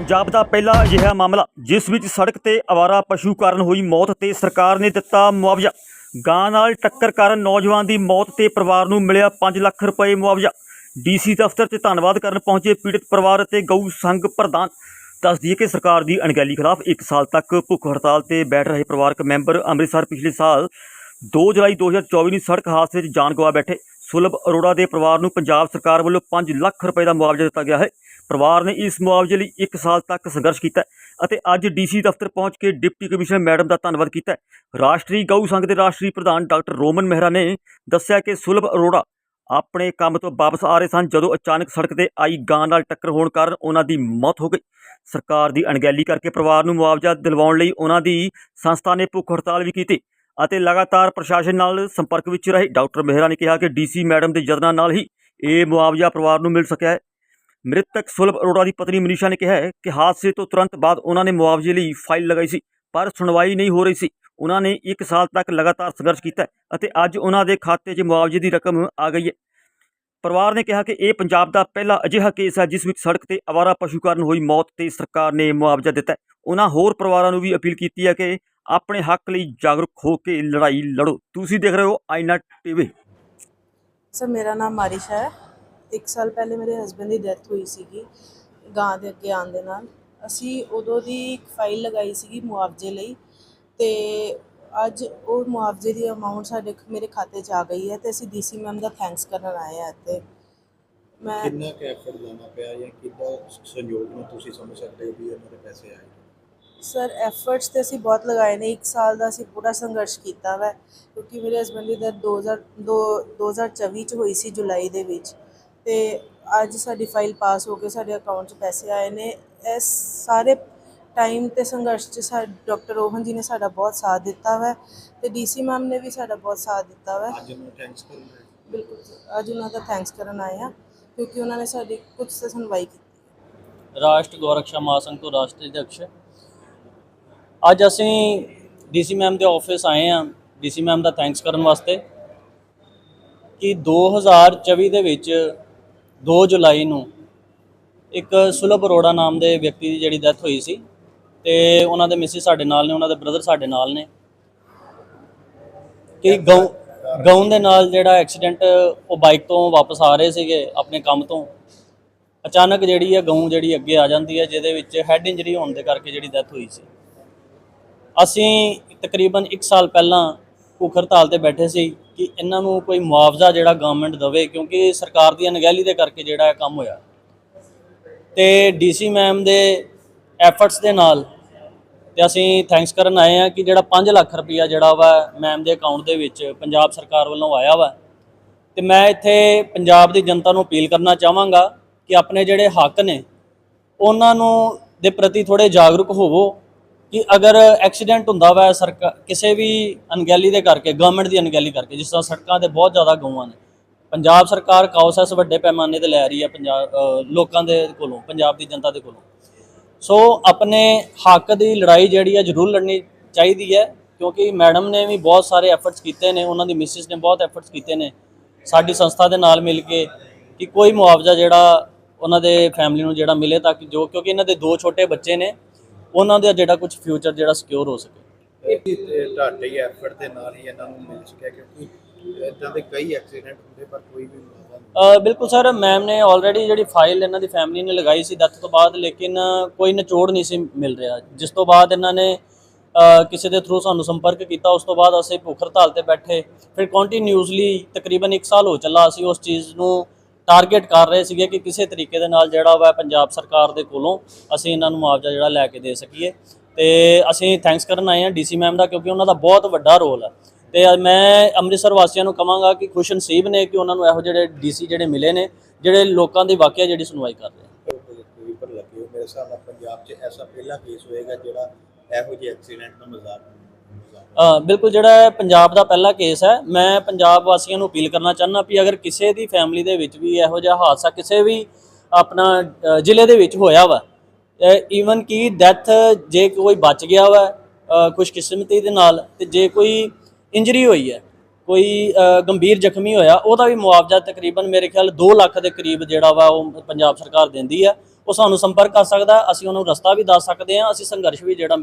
ਪੰਜਾਬ ਦਾ ਪਹਿਲਾ ਅਜਿਹਾ ਮਾਮਲਾ, ਜਿਸ ਵਿੱਚ ਸੜਕ ਤੇ ਅਵਾਰਾ ਪਸ਼ੂ ਕਾਰਨ ਹੋਈ ਮੌਤ ਤੇ ਸਰਕਾਰ ਨੇ ਦਿੱਤਾ ਮੁਆਵਜ਼ਾ। ਗਾਂ ਨਾਲ ਟੱਕਰ ਕਾਰਨ ਨੌਜਵਾਨ ਦੀ ਮੌਤ ਤੇ ਪਰਿਵਾਰ ਨੂੰ ਮਿਲਿਆ 5 ਲੱਖ ਰੁਪਏ ਮੁਆਵਜ਼ਾ। ਡੀਸੀ ਦਫ਼ਤਰ 'ਚ ਧੰਨਵਾਦ ਕਰਨ ਪਹੁੰਚੇ ਪੀੜਤ ਪਰਿਵਾਰ ਅਤੇ ਗਊ ਸੰਘ ਪ੍ਰਧਾਨ। ਦੱਸ ਦਈਏ ਕਿ ਸਰਕਾਰ ਦੀ ਅਣਗਹਿਲੀ ਖਿਲਾਫ 1 ਸਾਲ ਤੱਕ ਭੁੱਖ ਹੜਤਾਲ ਤੇ ਬੈਠ ਰਹੇ ਪਰਿਵਾਰਕ ਮੈਂਬਰ ਅੰਮ੍ਰਿਤਸਰ ਪਿਛਲੇ ਸਾਲ 2 ਜੁਲਾਈ 2024 ਨੂੰ ਸੜਕ ਹਾਦਸੇ 'ਚ ਜਾਨ ਗਵਾ ਬੈਠੇ। ਸੁਲਭ ਅਰੋੜਾ ਦੇ ਪਰਿਵਾਰ ਨੂੰ ਪੰਜਾਬ ਸਰਕਾਰ ਵੱਲੋਂ 5 ਲੱਖ ਰੁਪਏ ਦਾ ਮੁਆਵਜ਼ਾ ਦਿੱਤਾ ਗਿਆ ਹੈ। ਪਰਿਵਾਰ ਨੇ ਇਸ ਮੁਆਵਜ਼ੇ ਲਈ 1 ਸਾਲ ਤੱਕ ਸੰਘਰਸ਼ ਕੀਤਾ ਅਤੇ ਅੱਜ ਡੀਸੀ ਦਫ਼ਤਰ ਪਹੁੰਚ ਕੇ ਡਿਪਟੀ ਕਮਿਸ਼ਨਰ ਮੈਡਮ ਦਾ ਧੰਨਵਾਦ ਕੀਤਾ ਰਾਸ਼ਟਰੀ ਗਊ ਸੰਘ ਦੇ ਰਾਸ਼ਟਰੀ ਪ੍ਰਧਾਨ ਡਾਕਟਰ ਰੋਮਨ ਮਹਿਰਾ ਨੇ ਦੱਸਿਆ ਕਿ ਸੁਲਭ ਅਰੋੜਾ ਆਪਣੇ ਕੰਮ ਤੋਂ ਵਾਪਸ ਆ ਰਹੇ ਸਨ ਜਦੋਂ ਅਚਾਨਕ ਸੜਕ ਤੇ ਆਈ ਗਾਂ ਨਾਲ ਟੱਕਰ ਹੋਣ ਕਾਰਨ ਉਹਨਾਂ ਦੀ ਮੌਤ ਹੋ ਗਈ। ਸਰਕਾਰ ਦੀ ਅਣਗਹਿਲੀ ਕਰਕੇ ਪਰਿਵਾਰ ਨੂੰ ਮੁਆਵਜ਼ਾ ਦਿਲਵਾਉਣ ਲਈ ਉਹਨਾਂ ਦੀ ਸੰਸਥਾ ਨੇ ਭੁੱਖ ਹੜਤਾਲ ਵੀ ਕੀਤੀ ਅਤੇ ਲਗਾਤਾਰ ਪ੍ਰਸ਼ਾਸਨ ਨਾਲ ਸੰਪਰਕ ਵਿੱਚ ਰਹੇ। ਡਾਕਟਰ ਮਹਿਰਾ ਨੇ ਕਿਹਾ ਕਿ ਡੀਸੀ ਮੈਡਮ ਦੇ ਯਤਨਾਂ ਨਾਲ ਹੀ ਇਹ ਮੁਆਵਜ਼ਾ ਪਰਿਵਾਰ ਨੂੰ ਮਿਲ ਸਕਿਆ ਹੈ। ਮ੍ਰਿਤਕ ਸੁਲਭ ਅਰੋੜਾ ਦੀ ਪਤਨੀ ਮਨੀਸ਼ਾ ਨੇ ਕਿਹਾ ਹੈ ਕਿ ਹਾਦਸੇ ਤੋਂ ਤੁਰੰਤ ਬਾਅਦ ਉਹਨਾਂ ਨੇ ਮੁਆਵਜ਼ੇ ਲਈ ਫਾਈਲ ਲਗਾਈ ਸੀ, ਪਰ ਸੁਣਵਾਈ ਨਹੀਂ ਹੋ ਰਹੀ ਸੀ। ਉਹਨਾਂ ਨੇ 1 ਸਾਲ ਤੱਕ ਲਗਾਤਾਰ ਸੰਘਰਸ਼ ਕੀਤਾ ਅਤੇ ਅੱਜ ਉਹਨਾਂ ਦੇ ਖਾਤੇ 'ਚ ਮੁਆਵਜ਼ੇ ਦੀ ਰਕਮ ਆ ਗਈ ਹੈ। ਪਰਿਵਾਰ ਨੇ ਕਿਹਾ ਕਿ ਇਹ ਪੰਜਾਬ ਦਾ ਪਹਿਲਾ ਅਜਿਹਾ ਕੇਸ ਹੈ ਜਿਸ ਵਿੱਚ ਸੜਕ ਤੇ ਅਵਾਰਾ ਪਸ਼ੂ ਕਾਰਨ ਹੋਈ ਮੌਤ ਤੇ ਸਰਕਾਰ ਨੇ ਮੁਆਵਜ਼ਾ ਦਿੱਤਾ ਉਹਨਾਂ ਹੋਰ ਪਰਿਵਾਰਾਂ ਨੂੰ ਵੀ ਅਪੀਲ ਕੀਤੀ ਹੈ ਕਿ ਆਪਣੇ ਹੱਕ ਲਈ ਜਾਗਰੂਕ ਹੋ ਕੇ ਲੜਾਈ ਲੜੋ। ਤੁਸੀਂ ਦੇਖ ਰਹੇ ਹੋ ਆਈਨਾ ਟੀਵੀ। ਸਰ, ਮੇਰਾ ਨਾਮ ਮਾਰਿਸ਼ਾ ਹੈ। ਇੱਕ ਸਾਲ ਪਹਿਲੇ ਮੇਰੇ ਹਸਬੰਡ ਦੀ ਡੈਥ ਹੋਈ ਸੀਗੀ ਗਾਂ ਦੇ ਅੱਗੇ ਆਉਣ ਦੇ ਨਾਲ। ਅਸੀਂ ਉਦੋਂ ਦੀ ਇੱਕ ਫਾਈਲ ਲਗਾਈ ਸੀਗੀ ਮੁਆਵਜ਼ੇ ਲਈ ਤੇ ਅੱਜ ਉਹ ਮੁਆਵਜ਼ੇ ਦੀ ਅਮਾਉਂਟ ਸਾਡੇ ਮੇਰੇ ਖਾਤੇ 'ਚ ਆ ਗਈ ਹੈ ਤੇ ਅਸੀਂ ਡੀਸੀ ਮੈਮ ਦਾ ਥੈਂਕਸ ਕਰਨ ਆਏ ਆ ਇੱਥੇ। ਮੈਂ ਕਿੰਨਾ ਕੁ ਐਫਰਟ ਲਾਉਣਾ ਪਿਆ ਜਾਂ ਕਿੱਦਾਂ ਸੰਯੋਗ ਨੂੰ ਤੁਸੀਂ ਸਮਝ ਸਕਦੇ ਹੋ ਵੀ ਇਹਨਾਂ ਦੇ ਪੈਸੇ ਆਏ ਸਰ ਐਫਰਟਸ ਤੇ ਅਸੀਂ ਬਹੁਤ ਲਗਾਏ ਨੇ। ਇੱਕ ਸਾਲ ਦਾ ਅਸੀਂ ਪੂਰਾ ਸੰਘਰਸ਼ ਕੀਤਾ ਵਾ ਕਿਉਂਕਿ ਮੇਰੇ ਹਸਬੰਡ ਦੀ ਡੈਥ 2000 ਦੋ- 2024 ਚ ਹੋਈ ਸੀ ਜੁਲਾਈ ਦੇ ਵਿੱਚ। ਤੇ ਅੱਜ ਸਾਡੀ ਫਾਈਲ ਪਾਸ ਹੋ ਕੇ ਸਾਡੇ ਅਕਾਊਂਟ 'ਚ ਪੈਸੇ ਆਏ ਨੇ। ਇਸ ਸਾਰੇ ਟਾਈਮ ਤੇ ਸੰਘਰਸ਼ 'ਚ ਸਾ ਡਾਕਟਰ ਰੋਹਨ ਜੀ ਨੇ ਸਾਡਾ ਬਹੁਤ ਸਾਥ ਦਿੱਤਾ ਵਾ ਤੇ ਡੀਸੀ ਮੈਮ ਨੇ ਵੀ ਸਾਡਾ ਬਹੁਤ ਸਾਥ ਦਿੱਤਾ ਵਾ। ਅੱਜ ਥੈਂਕਸ ਬਿਲਕੁਲ ਅੱਜ ਉਹਨਾਂ ਦਾ ਥੈਂਕਸ ਕਰਨ ਆਏ ਆ ਕਿਉਂਕਿ ਉਹਨਾਂ ਨੇ ਸਾਡੀ ਕੁਝ ਤੇ ਸੁਣਵਾਈ ਕੀਤੀ। ਰਾਸ਼ਟਰ ਗੋਰਖਸ਼ਾ ਮਹਾਸੰਘ ਤੋਂ ਰਾਸ਼ਟਰੀ ਅਧਿਕਸ਼। ਅੱਜ ਅਸੀਂ ਡੀਸੀ ਮੈਮ ਦੇ ਆਫਿਸ ਆਏ ਆ ਡੀਸੀ ਮੈਮ ਦਾ ਥੈਂਕਸ ਕਰਨ ਵਾਸਤੇ। ਕਿ 2024 ਦੇ ਵਿੱਚ 2 ਜੁਲਾਈ ਨੂੰ ਇੱਕ ਸੁਲਭ ਅਰੋੜਾ ਨਾਮ ਦੇ ਵਿਅਕਤੀ ਦੀ ਜਿਹੜੀ ਡੈਥ ਹੋਈ ਸੀ ਤੇ ਉਹਨਾਂ ਦੇ ਮਿਸਿਸ ਸਾਡੇ ਨਾਲ ਨੇ ਉਹਨਾਂ ਦੇ ਬ੍ਰਦਰ ਸਾਡੇ ਨਾਲ ਨੇ। ਕਿ ਗਊ ਗਊ ਦੇ ਨਾਲ ਜਿਹੜਾ ਐਕਸੀਡੈਂਟ ਉਹ ਬਾਈਕ ਤੋਂ ਵਾਪਸ ਆ ਰਹੇ ਸੀਗੇ ਆਪਣੇ ਕੰਮ ਤੋਂ। ਅਚਾਨਕ ਜਿਹੜੀ ਹੈ ਗਊ ਜਿਹੜੀ ਅੱਗੇ ਆ ਜਾਂਦੀ ਹੈ ਜਿਹਦੇ ਵਿੱਚ ਹੈਡ ਇੰਜਰੀ ਹੋਣ ਦੇ ਕਰਕੇ ਜਿਹੜੀ ਡੈਥ ਹੋਈ ਸੀ। ਅਸੀਂ ਤਕਰੀਬਨ 1 ਸਾਲ ਪਹਿਲਾਂ ਭੁੱਖ ਹੜਤਾਲ ਤੇ ਬੈਠੇ ਸੀ। ਕਿ ਇਹਨਾਂ ਨੂੰ ਕੋਈ ਮੁਆਵਜ਼ਾ ਜਿਹੜਾ ਗਵਰਨਮੈਂਟ ਦੇਵੇ, ਕਿਉਂਕਿ ਸਰਕਾਰ ਦੀ ਅਣਗਹਿਲੀ ਦੇ ਕਰਕੇ ਜਿਹੜਾ ਇਹ ਕੰਮ ਹੋਇਆ। ਤੇ ਡੀਸੀ ਮੈਮ ਦੇ ਐਫਰਟਸ ਦੇ ਨਾਲ ਤੇ ਅਸੀਂ ਥੈਂਕਸ ਕਰਨ ਆਏ ਆ ਕਿ ਜਿਹੜਾ 5 ਲੱਖ ਰੁਪਇਆ ਜਿਹੜਾ ਵਾ ਮੈਮ ਦੇ ਅਕਾਊਂਟ ਦੇ ਵਿੱਚ ਪੰਜਾਬ ਸਰਕਾਰ ਵੱਲੋਂ ਆਇਆ ਵਾ। ਤੇ ਮੈਂ ਇੱਥੇ ਪੰਜਾਬ ਦੀ ਜਨਤਾ ਨੂੰ ਅਪੀਲ ਕਰਨਾ ਚਾਹਾਂਗਾ ਕਿ ਆਪਣੇ ਜਿਹੜੇ ਹੱਕ ਨੇ, ਉਹਨਾਂ ਨੂੰ ਦੇ ਪ੍ਰਤੀ ਥੋੜੇ ਜਾਗਰੂਕ ਹੋਵੋ। ਕਿ ਅਗਰ ਐਕਸੀਡੈਂਟ ਹੁੰਦਾ ਵਾ ਸਰਕਾਰ ਕਿਸੇ ਵੀ ਅਣਗਹਿਲੀ ਦੇ ਕਰਕੇ ਗਵਰਨਮੈਂਟ ਦੀ ਅਣਗਹਿਲੀ ਕਰਕੇ, ਜਿਸ ਤਰ੍ਹਾਂ ਸੜਕਾਂ ਤੇ ਬਹੁਤ ਜ਼ਿਆਦਾ ਗਊਆਂ ਨੇ। ਪੰਜਾਬ ਸਰਕਾਰ ਕਾਉਸੈਸ ਵੱਡੇ ਪੈਮਾਨੇ ਤੇ ਲੈ ਰਹੀ ਹੈ ਪੰਜਾਬ ਲੋਕਾਂ ਦੇ ਕੋਲੋਂ, ਪੰਜਾਬ ਦੀ ਜਨਤਾ ਦੇ ਕੋਲੋਂ। ਸੋ ਆਪਣੇ ਹੱਕ ਦੀ ਲੜਾਈ ਜਿਹੜੀ ਹੈ ਜ਼ਰੂਰ ਲੜਨੀ ਚਾਹੀਦੀ ਹੈ, ਕਿਉਂਕਿ ਮੈਡਮ ਨੇ ਵੀ ਬਹੁਤ ਸਾਰੇ ਐਫਰਟਸ ਕੀਤੇ ਨੇ, ਉਹਨਾਂ ਦੀ ਮਿਸਿਸ ਨੇ ਬਹੁਤ ਐਫਰਟਸ ਕੀਤੇ ਨੇ। ਸਾਡੀ ਸੰਸਥਾ ਦੇ ਨਾਲ ਮਿਲ ਕੇ ਕਿ ਕੋਈ ਮੁਆਵਜ਼ਾ ਜਿਹੜਾ ਉਹਨਾਂ ਦੇ ਫੈਮਿਲੀ ਨੂੰ ਜਿਹੜਾ ਮਿਲੇ ਤਾਂ ਕਿ ਜੋ, ਕਿਉਂਕਿ ਇਹਨਾਂ ਦੇ ਦੋ ਛੋਟੇ ਬੱਚੇ ਨੇ ਉਹਨਾਂ ਦਾ ਜਿਹੜਾ ਕੁਝ ਫਿਊਚਰ ਜਿਹੜਾ ਸਿਕਿਉਰ ਹੋ ਸਕੇ। ਤੁਹਾਡੇ ਹੀ ਐਫਰਟ ਦੇ ਨਾਲ ਹੀ ਇਹਨਾਂ ਨੂੰ ਮਿਲ ਸਕਿਆ ਕਿਉਂਕਿ ਇਦਾਂ ਦੇ ਕਈ ਐਕਸੀਡੈਂਟ ਹੁੰਦੇ ਪਰ ਕੋਈ ਵੀ ਬਿਲਕੁਲ ਸਰ ਮੈਮ ਨੇ ਆਲਰੇਡੀ ਜਿਹੜੀ ਫਾਈਲ ਇਹਨਾਂ ਦੀ ਫੈਮਿਲੀ ਨੇ ਲਗਾਈ ਸੀ ਡੈਥ ਤੋਂ ਬਾਅਦ ਲੇਕਿਨ ਕੋਈ ਨਿਚੋੜ ਨਹੀਂ ਸੀ ਮਿਲ ਰਿਹਾ। ਜਿਸ ਤੋਂ ਬਾਅਦ ਇਹਨਾਂ ਨੇ ਕਿਸੇ ਦੇ ਥਰੂ ਸਾਨੂੰ ਸੰਪਰਕ ਕੀਤਾ ਉਸ ਤੋਂ ਬਾਅਦ ਅਸੀਂ ਭੁੱਖ ਹੜਤਾਲ ਤੇ ਬੈਠੇ। ਫਿਰ ਕੰਟੀਨਿਊਸਲੀ ਤਕਰੀਬਨ 1 ਸਾਲ ਹੋ ਚੱਲਾ ਅਸੀਂ ਉਸ ਚੀਜ਼ ਨੂੰ ਟਾਰਗੇਟ ਕਰ ਰਹੇ ਸੀਗੇ ਕਿ ਕਿਸੇ ਤਰੀਕੇ ਦੇ ਨਾਲ ਜਿਹੜਾ ਵਾ ਪੰਜਾਬ ਸਰਕਾਰ ਦੇ ਕੋਲੋਂ ਅਸੀਂ ਇਹਨਾਂ ਨੂੰ ਮੁਆਵਜ਼ਾ ਜਿਹੜਾ ਲੈ ਕੇ ਦੇ ਸਕੀਏ। ਤੇ ਅਸੀਂ ਥੈਂਕਸ ਕਰਨ ਆਏ ਹਾਂ ਡੀਸੀ ਮੈਮ ਦਾ ਕਿਉਂਕਿ ਉਹਨਾਂ ਦਾ ਬਹੁਤ ਵੱਡਾ ਰੋਲ ਹੈ ਤੇ ਮੈਂ ਅੰਮ੍ਰਿਤਸਰ ਵਾਸੀਆਂ ਨੂੰ ਕਹਾਂਗਾ ਕਿ ਖੁਸ਼ ਨਸੀਬ ਨੇ ਕਿ ਉਹਨਾਂ ਨੂੰ ਇਹੋ ਜਿਹੜੇ ਡੀਸੀ ਜਿਹੜੇ ਮਿਲੇ ਨੇ, ਜਿਹੜੇ ਲੋਕਾਂ ਦੀ ਵਾਕਿਆ ਜਿਹੜੀ ਸੁਣਵਾਈ ਕਰ ਰਹੇ ਮੇਰੇ ਹਿਸਾਬ ਨਾਲ ਪੰਜਾਬ 'ਚ ਐਸਾ ਪਹਿਲਾ ਕੇਸ ਹੋਏਗਾ ਜਿਹੜਾ ਇਹੋ ਜਿਹੇ ਐਕਸੀਡੈਂਟ ਦਾ ਮਜ਼ਾਕ ਬਿਲਕੁਲ ਜਿਹੜਾ ਪੰਜਾਬ ਦਾ ਪਹਿਲਾ ਕੇਸ ਹੈ ਮੈਂ ਪੰਜਾਬ ਵਾਸੀਆਂ ਨੂੰ ਅਪੀਲ ਕਰਨਾ ਚਾਹੁੰਦਾ ਵੀ ਅਗਰ ਕਿਸੇ ਦੀ ਫੈਮਿਲੀ ਦੇ ਵਿੱਚ ਵੀ ਇਹੋ ਜਿਹਾ ਹਾਦਸਾ ਕਿਸੇ ਵੀ ਆਪਣਾ ਜ਼ਿਲ੍ਹੇ ਦੇ ਵਿੱਚ ਹੋਇਆ ਵਾ ਈਵਨ ਕਿ ਡੈਥ ਜੇ ਕੋਈ ਬਚ ਗਿਆ ਵਾ ਅ, ਖੁਸ਼ਕਿਸਮਤੀ ਦੇ ਨਾਲ ਤੇ ਜੇ ਕੋਈ ਇੰਜਰੀ ਹੋਈ ਹੈ ਕੋਈ ਗੰਭੀਰ ਜ਼ਖਮੀ ਹੋਇਆ ਉਹਦਾ ਵੀ ਮੁਆਵਜ਼ਾ ਤਕਰੀਬਨ ਮੇਰੇ ਖਿਆਲ 2 ਲੱਖ ਦੇ ਕਰੀਬ ਜਿਹੜਾ ਵਾ ਉਹ ਪੰਜਾਬ ਸਰਕਾਰ ਦਿੰਦੀ ਆ ਉਹ ਸਾਨੂੰ ਸੰਪਰਕ ਕਰ ਸਕਦਾ ਅਸੀਂ ਉਹਨੂੰ ਰਸਤਾ ਵੀ ਦੱਸ ਸਕਦੇ ਹਾਂ ਅਸੀਂ ਸੰਘਰਸ਼ ਵੀ ਜਿਹੜਾ